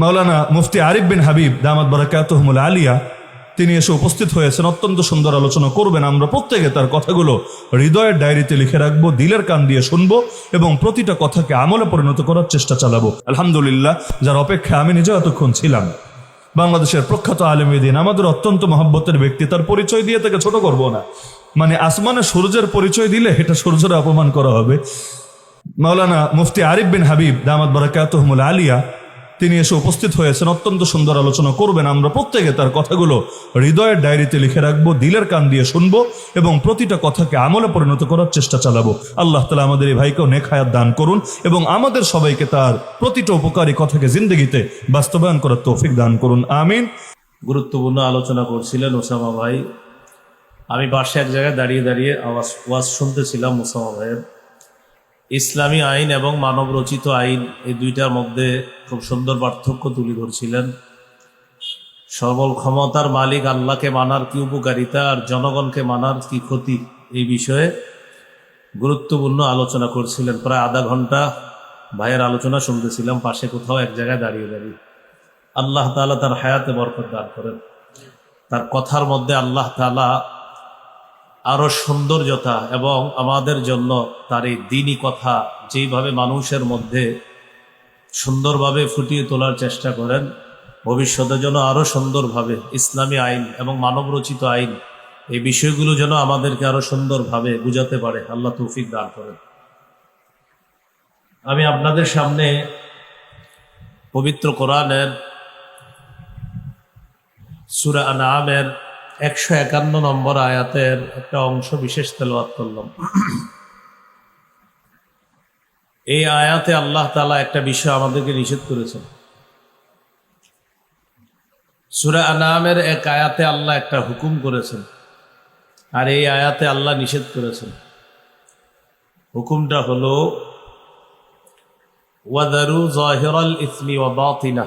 মাওলানা মুফতি আরিফ বিন হাবিব দামাত বারাকাতহমুল আলিয়া, তিনি এসে উপস্থিত হয়েছেন। অত্যন্ত সুন্দর আলোচনা করবেন। আমরা প্রত্যেকে তার কথাগুলো হৃদয়ের ডায়েরিতে লিখে রাখব, দিলের কান দিয়ে শুনব এবং প্রতিটা কথাকে আমলে পরিণত করার চেষ্টা চালাবো। আলহামদুলিল্লাহ, যার অপেক্ষায় আমি নিজে এতক্ষণ ছিলাম। বাংলাদেশের প্রখ্যাত আলমীদিন আমাদের অত্যন্ত মহব্বতের ব্যক্তি। তার পরিচয় দিয়ে তাকে ছোট করব না। মানে আসমানে সূর্যের পরিচয় দিলে এটা সূর্যের অপমান করা হবে। মাওলানা মুফতি আরিফ বিন হাবিব দামাত বারাকাতহমুল আলিয়া তিনি এসে উপস্থিত হয়েছেন। অত্যন্ত সুন্দর আলোচনা করবেন। আমরা প্রত্যেকে তার কথাগুলো হৃদয়ের ডায়েরিতে লিখে রাখব, দিলের কান দিয়ে শুনব এবং প্রতিটা কথাকে আমলে পরিণত করার চেষ্টা চালাবো। আল্লাহ তালা আমাদের এই ভাইকেও নেখায়াত দান করুন এবং আমাদের সবাইকে তার প্রতিটা উপকারী কথাকে জিন্দগিতে বাস্তবায়ন করার তৌফিক দান করুন। আমিন। গুরুত্বপূর্ণ আলোচনা করছিলেন ওসামা ভাই। আমি পাশে এক জায়গায় দাঁড়িয়ে দাঁড়িয়ে আওয়াজ, ওয়াজ শুনতেছিলাম ওসামা ভাইয়ের। ইসলামী আইন এবং মানব রচিত আইন এই দুইটার মধ্যে খুব সুন্দর পার্থক্য তুলে ধরছিলেন। সবল ক্ষমতার মালিক আল্লাহকে মানার কি উপকারিতা আর জনগণকে মানার কি ক্ষতি এই বিষয়ে গুরুত্বপূর্ণ আলোচনা করছিলেন। প্রায় আধা ঘণ্টা ভাইয়ের আলোচনা শুনতেছিলাম, পাশে কোথাও এক জায়গায় দাঁড়িয়ে দাঁড়িয়ে। আল্লাহ তালা তার হায়াতে বরকত দান করেন। তার কথার মধ্যে আল্লাহ তালা আরও সৌন্দর্যতা এবং আমাদের জন্য তার এই দিনই কথা যেইভাবে মানুষের মধ্যে সুন্দরভাবে ফুটিয়ে তোলার চেষ্টা করেন, ভবিষ্যতে যেন আরও সুন্দরভাবে ইসলামী আইন এবং মানব রচিত আইন এই বিষয়গুলো যেন আমাদেরকে আরও সুন্দরভাবে বুঝাতে পারে। আল্লাহ তৌফিক দান করেন। আমি আপনাদের সামনে পবিত্র কোরআনের, সুরা আনামের একশো একান্ন নম্বর আয়াতের একটা অংশ বিশেষ তেলাওয়াত করলাম। এই আয়াতে আল্লাহ তালা একটা বিষয় আমাদেরকে নিষেধ করেছেন। সুরা আনামের এক আয়াতে আল্লাহ একটা হুকুম করেছেন আর এই আয়াতে আল্লাহ নিষেধ করেছেন। হুকুমটা হলো, ওয়াদারু জহিরাল ইসমি ওয়া বাতিনা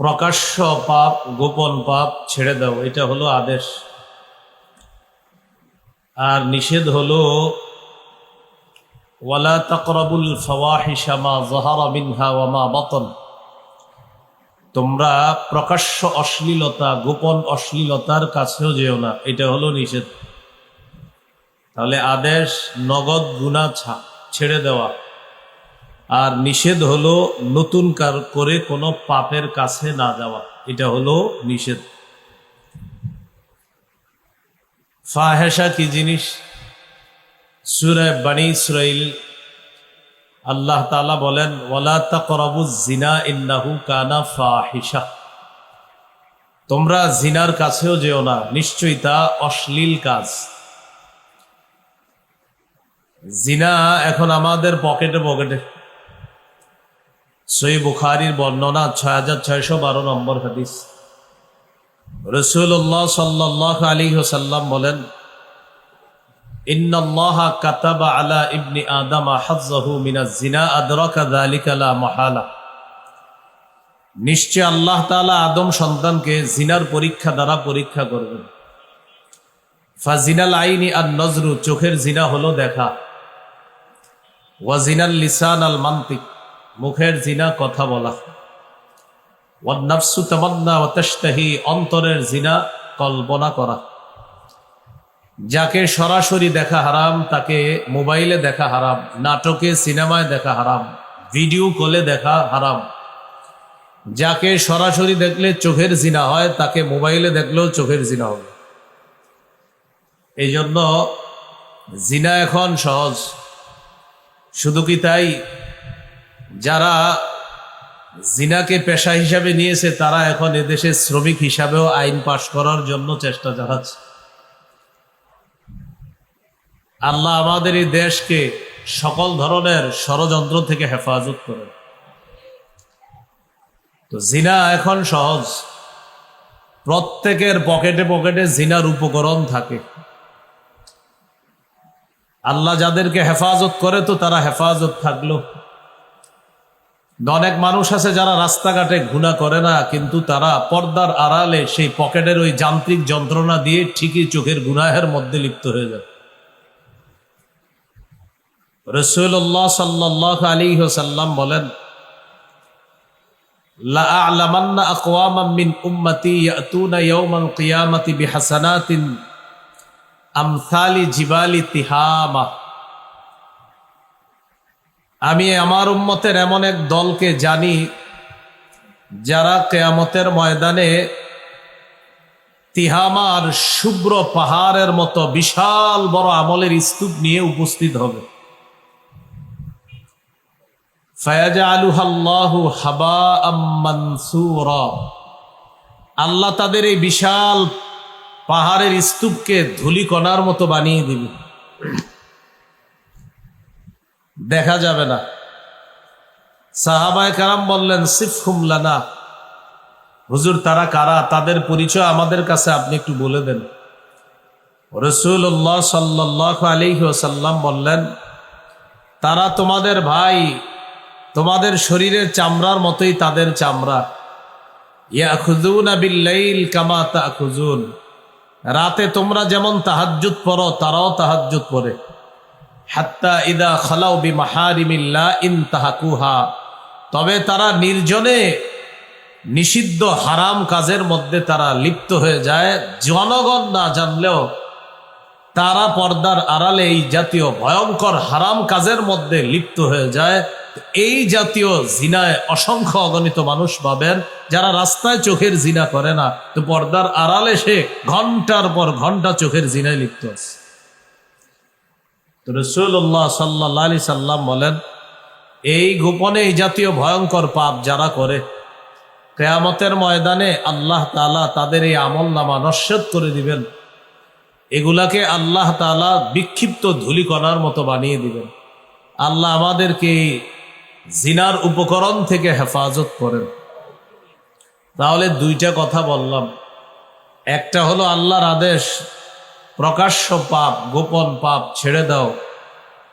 প্রকাশ্য পাপ, গোপন পাপ ছেড়ে দাও, এটা হলো আদেশ। আর নিষেধ হলো, ওয়ালা তাকরাবুল ফাওয়াহিশা মা যাহারা মিনহা ওয়া মা বাতন। তোমরা প্রকাশ্য অশ্লীলতা, গোপন অশ্লীলতার কাছেও যেও না, এটা হলো নিষেধ। তাহলে আদেশ, নগদ গুণা ছা- ছেড়ে দেওয়া। আর নিষেধ হলো নতুন কার কোনো পাপের কাছে না যাওয়া। এটা হলো নিষেধ। ফাহেসা কি জিনিস? সুরে বাণী ইসরাইল আল্লাহ তাআলা বলেন, ওয়ালা তাকরাবু জিনা ইন্নাহু কানা ফাহিশা। তোমরা জিনার কাছেও যেও না, নিশ্চয়ই তা অশ্লীল কাজ। জিনা এখন আমাদের পকেটে পকেটে। সই বুখারির বর্ণনা ছয় হাজার ছয়শো বারো নম্বর হাদিস। রসুল্লাহ সাল্লাহ আলী সাল্লাম বলেন নিশ্চয় আল্লাহ তাআলা আদম সন্তানকে জিনার পরীক্ষা দ্বারা পরীক্ষা করবেন। ফাজিনাল আইনি আর নজরু, চোখের জিনা হলো দেখা। ওয়াজিনাল লিসান আল মান্তিক। মুখের জিনা কথা বলা। ওয়ান্নাফসু তামান্না ওয়া তাশতাহি, অন্তরের জিনা কল্পনা করা। যাকে সরাসরি দেখা হারাম, তাকে মোবাইলে দেখা হারাম, নাটকে, সিনেমায় দেখা হারাম, ভিডিও কলে দেখা হারাম। যাকে সরাসরি দেখলে চোখের জিনা হয়, তাকে মোবাইলে দেখলেও চোখের জিনা হবে। এই জন্য জিনা এখন সহজ। শুধু কি তাই? যারা জিনাকে পেশা হিসাবে নিয়েছে, তারা এখন এদেশে শ্রমিক হিসাবেও আইন পাশ করার জন্য চেষ্টা চালাচ্ছে। আল্লাহ আমাদের এই দেশকে সকল ধরনের ষড়যন্ত্র থেকে হেফাজত করে। তো জিনা এখন সহজ। প্রত্যেকের পকেটে পকেটে জিনার উপকরণ থাকে। আল্লাহ যাদেরকে হেফাজত করে, তো তারা হেফাজত থাকল। অনেক মানুষ আছে যারা রাস্তাঘাটে ঘুণা করে না, কিন্তু তারা পর্দার আড়ালে সেই পকেটের ওই যান্ত্রিক যন্ত্রণা দিয়ে ঠিকই চোখের গুনাহের মধ্যে লিপ্ত হয়ে যায়। রসুল্লাহ সাল্লাহ আলী সাল্লাম বলেন জিবালি তিহামা। আমি আমার উম্মতের এমন এক দলকে জানি, যারা কেয়ামতের ময়দানে তিহামার শুভ্র পাহাড়ের মতো বিশাল বড় আমলের স্তূপ নিয়ে উপস্থিত হবে। আল্লাহ তাদের এই বিশাল পাহাড়ের স্তূপকে ধুলিকণার মতো বানিয়ে দিবে দেখা যাবে না। সাহাবায় কারাম বললেন সিফহুম লানা হুজুর, তারা কারা? তাদের পরিচয় আমাদের কাছে আপনি একটু বলে দেন। রসুল্লাহ সাল্লাহ আলিহি ওসাল্লাম বললেন, তারা তোমাদের ভাই, তোমাদের শরীরের চামড়ার মতোই তাদের চামড়া। ইয়াখুজুন বিল্লাইল কামা তাখুজুন। রাতে তোমরা যেমন তাহাজ্জুদ পড়ো, তারাও তাহাজ্জুদ পড়ে। হাত্তা ইদা খালাউ বি মাহারিমিল্লা ইন তাহাকুহা। তবে তারা নির্জনে নিষিদ্ধ হারাম কাজের মধ্যে তারা লিপ্ত হয়ে যায়। জনগণ না জানলেও তারা পর্দার আড়ালে এই জাতীয় ভয়ঙ্কর হারাম কাজের মধ্যে লিপ্ত হয়ে যায়। এই জাতীয় জিনায় অসংখ্য অগণিত মানুষ পাবেন যারা রাস্তায় চোখের জিনা করে না। তো পর্দার আড়ালে সে ঘণ্টার পর ঘণ্টা চোখের জিনায় লিপ্ত আছে। রসুল্লাহ সাল্লাহ আলি সাল্লাম বলেন, এই গোপনে এই জাতীয় ভয়ঙ্কর পাপ যারা করে, কেয়ামতের ময়দানে আল্লাহ তালা তাদের এই আমল নামা নস্যত করে দিবেন। এগুলাকে আল্লাহ তালা বিক্ষিপ্ত ধুলিকণার মতো বানিয়ে দিবেন। আল্লাহ আমাদেরকে জিনার উপকরণ থেকে হেফাজত করেন। তাহলে দুইটা কথা বললাম। একটা হলো আল্লাহর আদেশ প্রকাশ্য পাপ, গোপন পাপ ছেড়ে দাও।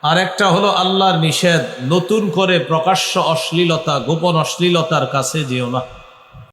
আরেকটা হলো আল্লাহর নিষেধ, নতুন করে প্রকাশ্য অশ্লীলতা, গোপন অশ্লীলতার কাছে যেও না।